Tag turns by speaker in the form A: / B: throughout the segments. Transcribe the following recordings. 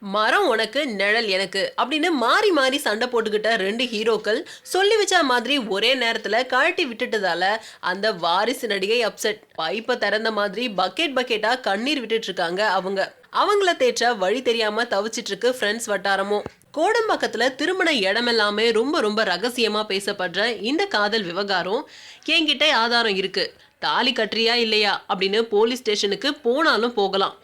A: மரம் உனக்கு நிழல் எனக்கு அப்படின்னு மாறி மாறி சண்டை போட்டுக்கிட்ட ரெண்டு ஹீரோக்கள் சொல்லி வச்ச மாதிரி ஒரே நேரத்துல கழட்டி விட்டுட்டதால அந்த வாரிசு நடிகை அப்செட் பைப்பை திறந்த மாதிரி பக்கெட் பக்கெட்டா கண்ணீர் விட்டுட்டு இருக்காங்க அவங்க. அவங்கள தேற்ற வழி தெரியாம தவிச்சிட்டு இருக்கு ஃப்ரெண்ட்ஸ் வட்டாரமும் கோடம்பாக்கத்துல திருமண இடமெல்லாமே ரொம்ப ரொம்ப ரகசியமா பேசப்படுற இந்த காதல் விவகாரம் என்கிட்ட ஆதாரம் இருக்கு. தாலி கட்டுறியா இல்லையா அப்படின்னு போலீஸ் ஸ்டேஷனுக்கு போனாலும் போகலாம்.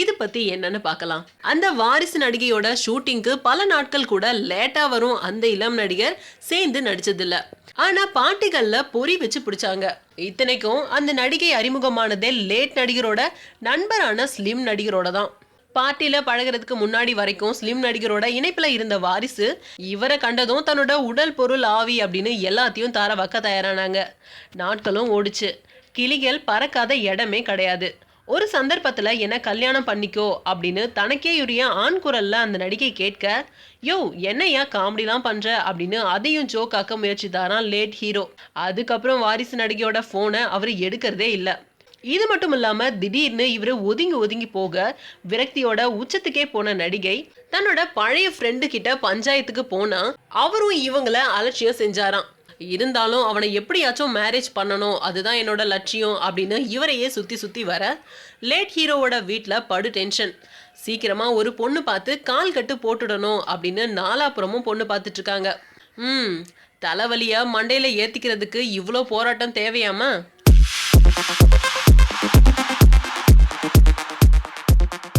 A: இது பத்தி என்னன்னு பார்க்கலாம். அந்த வாரிசு நடிகையோட ஷூட்டிங்க்கு பல நாட்கள் கூட லேட்டா வரும் அந்த இளம் நடிகர் சேர்ந்து நடிச்சதில்ல. ஆனா பாட்டிகள்ல பொறி வச்சு பிடிச்சாங்க. இத்தனைக்கும் அந்த நடிகை அறிமுகமானதே லேட் நடிகரோட நண்பரான ஸ்லிம் நடிகரோட தான். பார்ட்டியில பழகுறதுக்கு முன்னாடி வரைக்கும் ஸ்லிம் நடிகரோட இணைப்புல இருந்த வாரிசு இவரை கண்டதும் தன்னோட உடல் பொருள் ஆவி அப்படின்னு எல்லாத்தையும் தர வைக்க தயாரானாங்க. நாட்களும் ஓடிச்சு. கிளிகள் பறக்காத இடமே கிடையாது. ஒரு சந்தர்ப்பத்தில் என்னை கல்யாணம் பண்ணிக்கோ அப்படின்னு தனக்கே உரிய ஆண் குரலில் அந்த நடிகை கேட்க யோ என்னையா காமெடிலாம் பண்ணுற அப்படின்னு அதையும் ஜோக்காக்க முயற்சித்தாராம் லேட் ஹீரோ அதுக்கப்புறம் வாரிசு நடிகையோட ஃபோனை அவர் எடுக்கிறதே இல்லை. இது மட்டும் இல்லாமல் திடீர்னு இவர் ஒதுங்கி ஒதுங்கி போக விரக்தியோட உச்சத்துக்கே போன நடிகை தன்னோட பழைய ஃப்ரெண்டு கிட்ட பஞ்சாயத்துக்கு போனா அவரும் இவங்கள அலட்சியம் செஞ்சாராம். இருந்தாலும் அவனை எப்படியாச்சும் மேரேஜ் பண்ணணும் அதுதான் என்னோட லட்சியம் அப்படின்னு இவரையே சுற்றி சுற்றி வர லேட் ஹீரோவோட வீட்டில் படு டென்ஷன் சீக்கிரமாக ஒரு பொண்ணு பார்த்து கால் கட்டு போட்டுடணும் அப்படின்னு நாலாப்புறமும் பொண்ணு பார்த்துட்ருக்காங்க ம் தலைவலியை மண்டையில் ஏற்றிக்கிறதுக்கு இவ்வளோ போராட்டம் தேவையாமா?